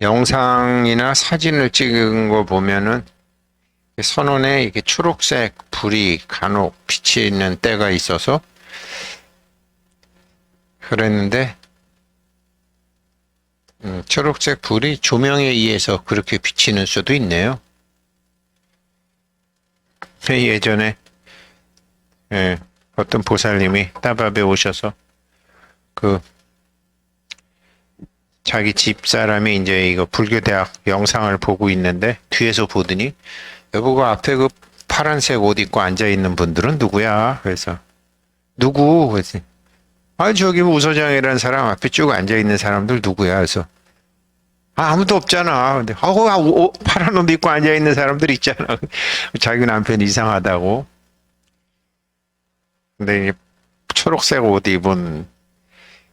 영상이나 사진을 찍은 거 보면은 선원에 이게 초록색 불이 간혹 비치는 때가 있어서 그랬는데 음, 초록색 불이 조명에 의해서 그렇게 비치는 수도 있네요. 예전에 예, 어떤 보살님이 따밥에 오셔서 그 자기 집 사람이 이제 이거 불교 대학 영상을 보고 있는데 뒤에서 보더니 여보가 앞에 그 파란색 옷 입고 앉아 있는 분들은 누구야? 그래서 누구? 그래서 아 저기 우소장이라는 사람 앞에 쭉 앉아 있는 사람들 누구야? 그래서 아, 아무도 없잖아. 근데 어, 아, 오, 파란 옷 입고 앉아 있는 사람들 있잖아. 자기 남편 이상하다고. 근데 초록색 옷 입은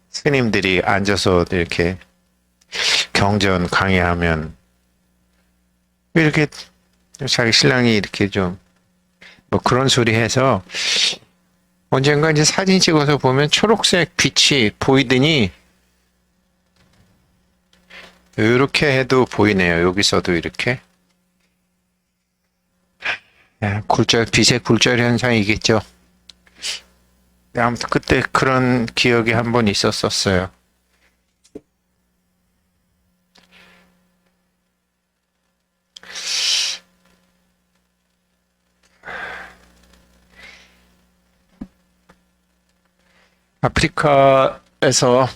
스님들이 앉아서 이렇게 경전 강의하면 이렇게 자기 신랑이 이렇게 좀 뭐 그런 소리 해서 언젠가 이제 사진 찍어서 보면 초록색 빛이 보이더니 이렇게 해도 보이네요. 여기서도 이렇게. 야, 굴절, 빛의 굴절 현상이겠죠. 네, 아무튼 그때 그런 기억이 한 번 있었었어요. 아프리카에서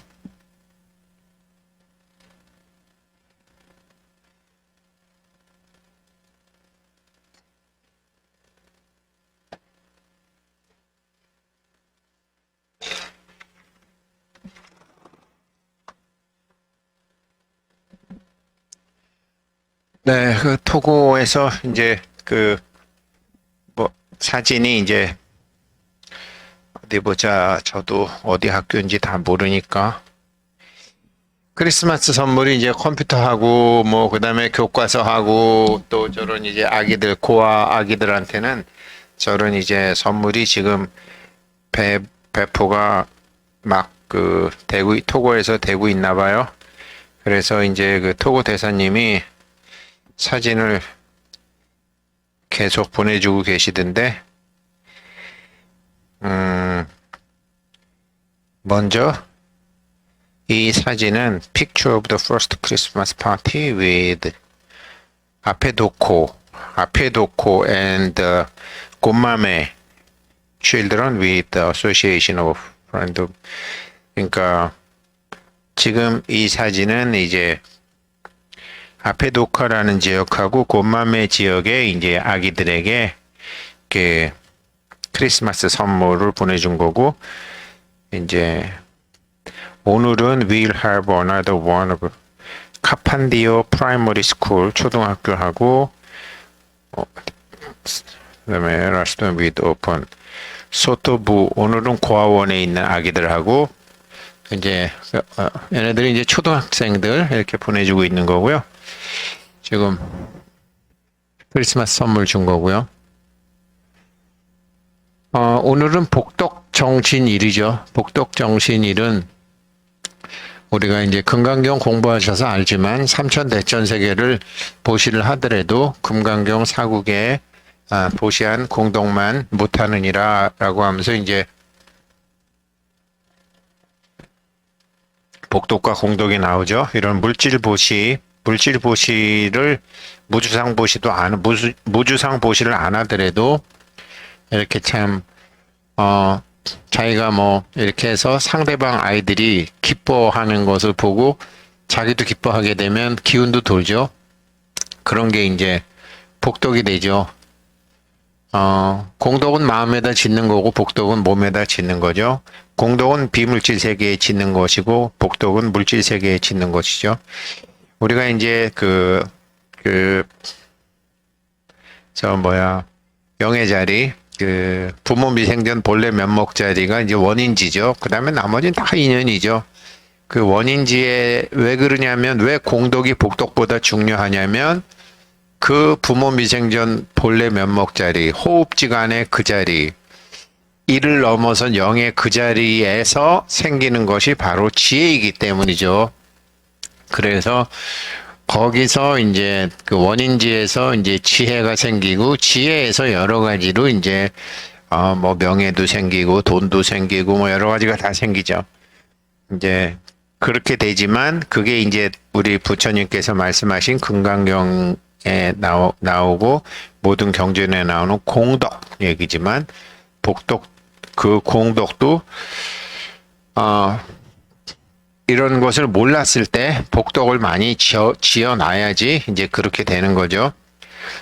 네, 그 토고에서 이제 그 뭐 사진이 이제 어디 보자. 저도 어디 학교인지 다 모르니까. 크리스마스 선물이 이제 컴퓨터하고 뭐 그다음에 교과서하고 또 저런 이제 아기들 고아 아기들한테는 저런 이제 선물이 지금 배 배포가 막그 되고 토고에서 되고 있나 봐요. 그래서 이제 그 토고 대사님이 사진을 계속 보내주고 계시던데, 음, 먼저 이 사진은 Picture of the First Christmas Party with 앞에 놓고 앞에 놓고 and uh, 곰맘의 Children with the Association of Friends of 그러니까 지금 이 사진은 이제 앞에 도카라는 지역하고 곰맘의 지역에 이제 아기들에게 그 크리스마스 선물을 보내준 거고 이제 오늘은 we'll have another one of 카판디오 프라이머리 스쿨 초등학교하고 어, 그다음에 라스톤 위드 오픈 소토부 오늘은 고아원에 있는 아기들하고 이제 어, 얘네들이 이제 초등학생들 이렇게 보내주고 있는 거고요. 지금 크리스마스 선물 준 거고요. 어, 오늘은 복덕 정신일이죠. 복덕 정신일은 우리가 이제 금강경 공부하셔서 알지만 삼천 대천 세계를 보시를 하더라도 금강경 사국에 아, 보시한 공덕만 못하느니라 라고 하면서 이제 복덕과 공덕이 나오죠. 이런 물질 보시, 물질 보시를 무주상 보시도 안, 무주, 무주상 보시를 안 하더라도 이렇게 참, 어, 자기가 뭐 이렇게 해서 상대방 아이들이 기뻐하는 것을 보고 자기도 기뻐하게 되면 기운도 돌죠. 그런 게 이제 복덕이 되죠. 어, 공덕은 마음에다 짓는 거고 복덕은 몸에다 짓는 거죠. 공덕은 비물질 세계에 짓는 것이고 복덕은 물질 세계에 짓는 것이죠. 우리가 이제 그, 그, 저 뭐야, 영의 자리, 그 부모 미생전 본래 면목 자리가 이제 원인지죠. 그 다음에 나머지는 다 인연이죠. 그 원인지에 왜 그러냐면 왜 공덕이 복덕보다 중요하냐면 그 부모 미생전 본래 면목 자리, 호흡지간의 그 자리, 이를 넘어선 영의 그 자리에서 생기는 것이 바로 지혜이기 때문이죠. 그래서 거기서 이제 그 원인지에서 이제 지혜가 생기고 지혜에서 여러 가지로 이제 어 뭐 명예도 생기고 돈도 생기고 뭐 여러 가지가 다 생기죠. 이제 그렇게 되지만 그게 이제 우리 부처님께서 말씀하신 금강경에 나오, 나오고 모든 경전에 나오는 공덕 얘기지만 복덕 그 공덕도 어 이런 것을 몰랐을 때 복덕을 많이 지어, 지어놔야지 이제 그렇게 되는 거죠.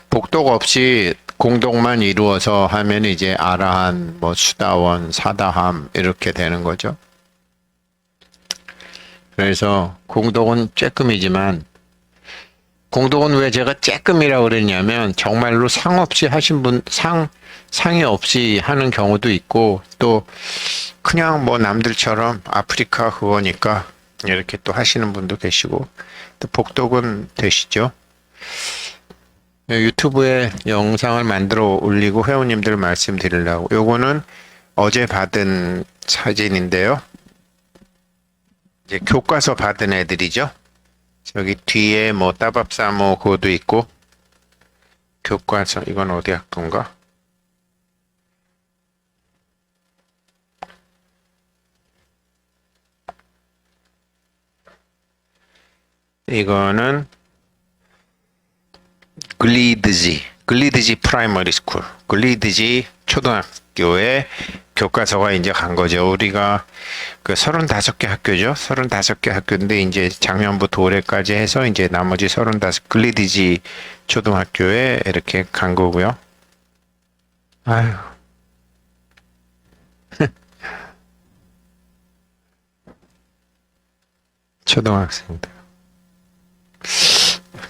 복덕 없이 공덕만 이루어서 하면 이제 아라한, 뭐 수다원, 사다함 이렇게 되는 거죠. 그래서 공덕은 쬐끔이지만 공덕은 왜 제가 쬐끔이라고 그랬냐면 정말로 상 없이 하신 분, 상, 상이 없이 하는 경우도 있고 또 그냥 뭐 남들처럼 아프리카 그거니까 이렇게 또 하시는 분도 계시고 또 복덕은 되시죠. 유튜브에 영상을 만들어 올리고 회원님들 말씀드리려고 요거는 어제 받은 사진인데요. 이제 교과서 받은 애들이죠. 저기 뒤에 뭐 따밥사모 그거도 있고 교과서 이건 어디 학교인가? 이거는 글리드지 글리드지 프라이머리 스쿨 글리드지 초등학교에 교과서가 이제 간 거죠. 우리가 그 35개 학교죠. 35개 학교인데 이제 작년부터 올해까지 해서 이제 나머지 35 글리디지 초등학교에 이렇게 간 거고요. 아유. 초등학생들.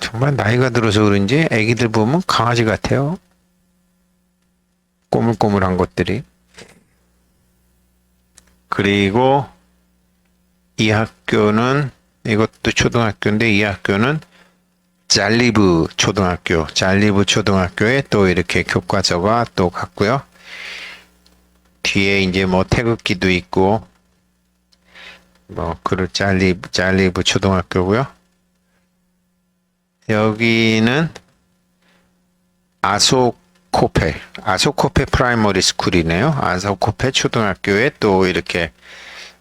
정말 나이가 들어서 그런지 애기들 보면 강아지 같아요. 꼬물꼬물한 것들이. 그리고 이 학교는 이것도 초등학교인데 이 학교는 잘리브 초등학교, 잘리브 초등학교에 또 이렇게 교과서가 또 갔고요. 뒤에 이제 뭐 태극기도 있고 뭐 그런 잘리브 잘리브 초등학교고요. 여기는 아소코페, 아소코페 프라이머리 스쿨이네요. 아소코페 초등학교에 또 이렇게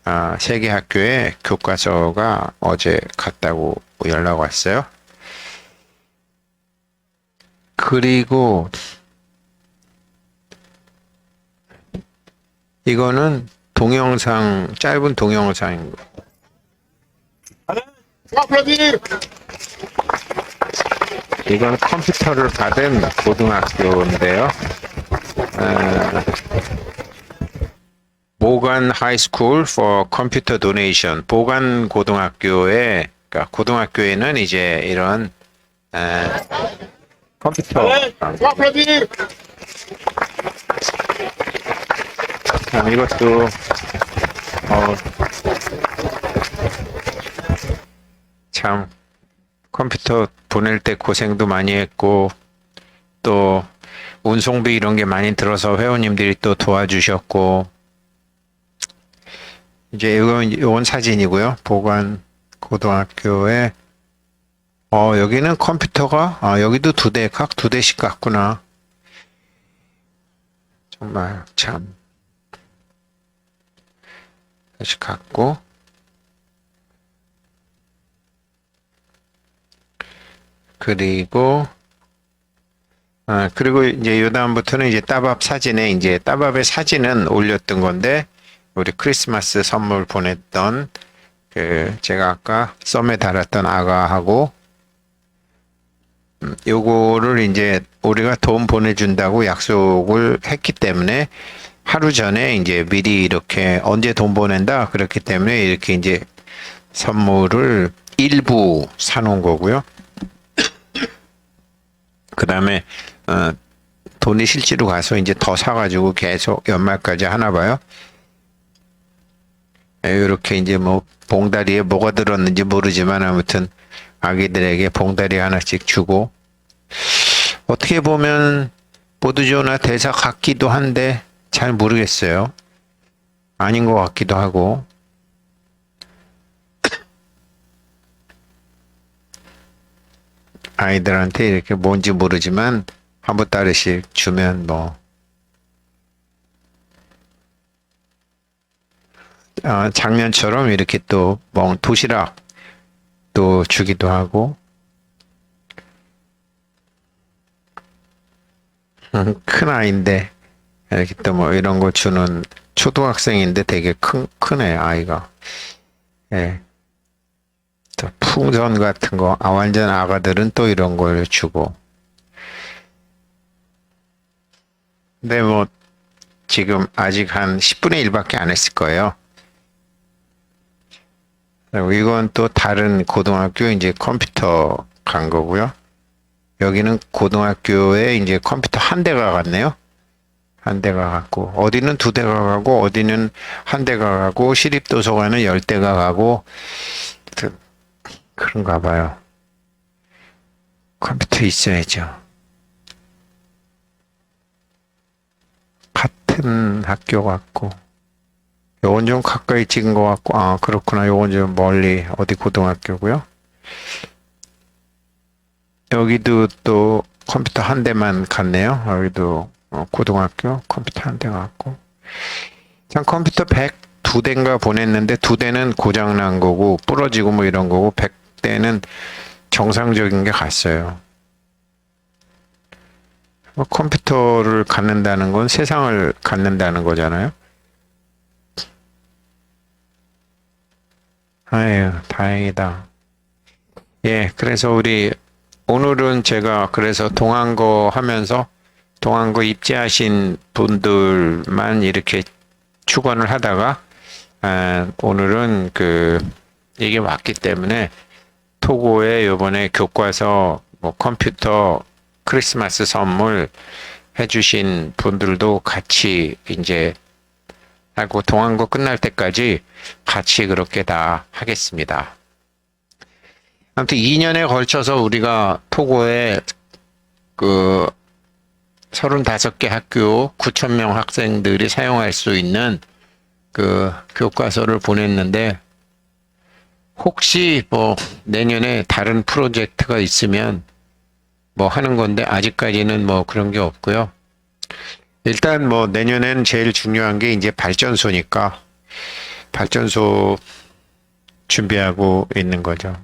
아, 세개 학교에 교과서가 어제 갔다고 연락 왔어요. 그리고 이거는 동영상 짧은 동영상인 거. 이건 컴퓨터를 받은 고등학교인데요. 어, 모간 하이스쿨 for 컴퓨터 도네이션 보간 고등학교에 그러니까 고등학교에는 이제 이런 에, 컴퓨터. 참 이것도 어, 참 컴퓨터 보낼 때 고생도 많이 했고 또 운송비 이런 게 많이 들어서 회원님들이 또 도와주셨고 이제 이건 이건 사진이고요. 보관 고등학교에 어 여기는 컴퓨터가 아 여기도 두 대 각 두 대씩 갔구나. 정말 참 다시 갔고 그리고 아 그리고 이제 요 다음부터는 이제 따밥 사진에 이제 따밥의 사진은 올렸던 건데 우리 크리스마스 선물 보냈던 그 제가 아까 썸에 달았던 아가하고 음, 요거를 이제 우리가 돈 보내준다고 약속을 했기 때문에 하루 전에 이제 미리 이렇게 언제 돈 보낸다 그렇기 때문에 이렇게 이제 선물을 일부 사놓은 거고요. 그 다음에 어, 돈이 실제로 가서 이제 더 사가지고 계속 연말까지 하나 봐요. 이렇게 이제 뭐 봉다리에 뭐가 들었는지 모르지만 아무튼 아기들에게 봉다리 하나씩 주고 어떻게 보면 보드조나 대사 같기도 한데 잘 모르겠어요. 아닌 것 같기도 하고 아이들한테 이렇게 뭔지 모르지만 한 보따리씩 주면 뭐. 어, 작년처럼 이렇게 또 뭐 도시락 또 주기도 하고. 음, 큰 아이인데 이렇게 또 뭐 이런 거 주는 초등학생인데 되게 큰 크네 아이가. 예. 또 풍선 같은 거 아, 완전 아가들은 또 이런 걸 주고 근데 뭐 지금 아직 한 10분의 1밖에 안 했을 거예요. 이건 또 다른 고등학교 이제 컴퓨터 간 거고요. 여기는 고등학교에 이제 컴퓨터 한 대가 갔네요. 한 대가 갔고 어디는 두 대가 가고 어디는 한 대가 가고 시립 도서관은 열 대가 가고 그- 그런가 봐요. 컴퓨터 있어야죠. 같은 학교 같고 요건 좀 가까이 찍은 것 같고 아 그렇구나 요건 좀 멀리 어디 고등학교고요 여기도 또 컴퓨터 한 대만 갔네요 여기도 어, 고등학교 컴퓨터 한 대 갔고 참 컴퓨터 102 대인가 보냈는데 두 대는 고장 난 거고 부러지고 뭐 이런 거고 100 대는 정상적인 게 갔어요 뭐 컴퓨터를 갖는다는 건 세상을 갖는다는 거잖아요. 아유, 다행이다. 예, 그래서 우리 오늘은 제가 그래서 동안거 하면서 동안거 입지하신 분들만 이렇게 축원을 하다가 아, 오늘은 그 이게 왔기 때문에 토고에 요번에 교과서 뭐 컴퓨터 크리스마스 선물 해주신 분들도 같이 이제 하고 동안거 끝날 때까지 같이 그렇게 다 하겠습니다. 아무튼 2년에 걸쳐서 우리가 토고에 그 35개 학교 9,000명 학생들이 사용할 수 있는 그 교과서를 보냈는데 혹시 뭐 내년에 다른 프로젝트가 있으면 뭐 하는 건데 아직까지는 뭐 그런 게 없고요. 일단 뭐 내년엔 제일 중요한 게 이제 발전소니까 발전소 준비하고 있는 거죠.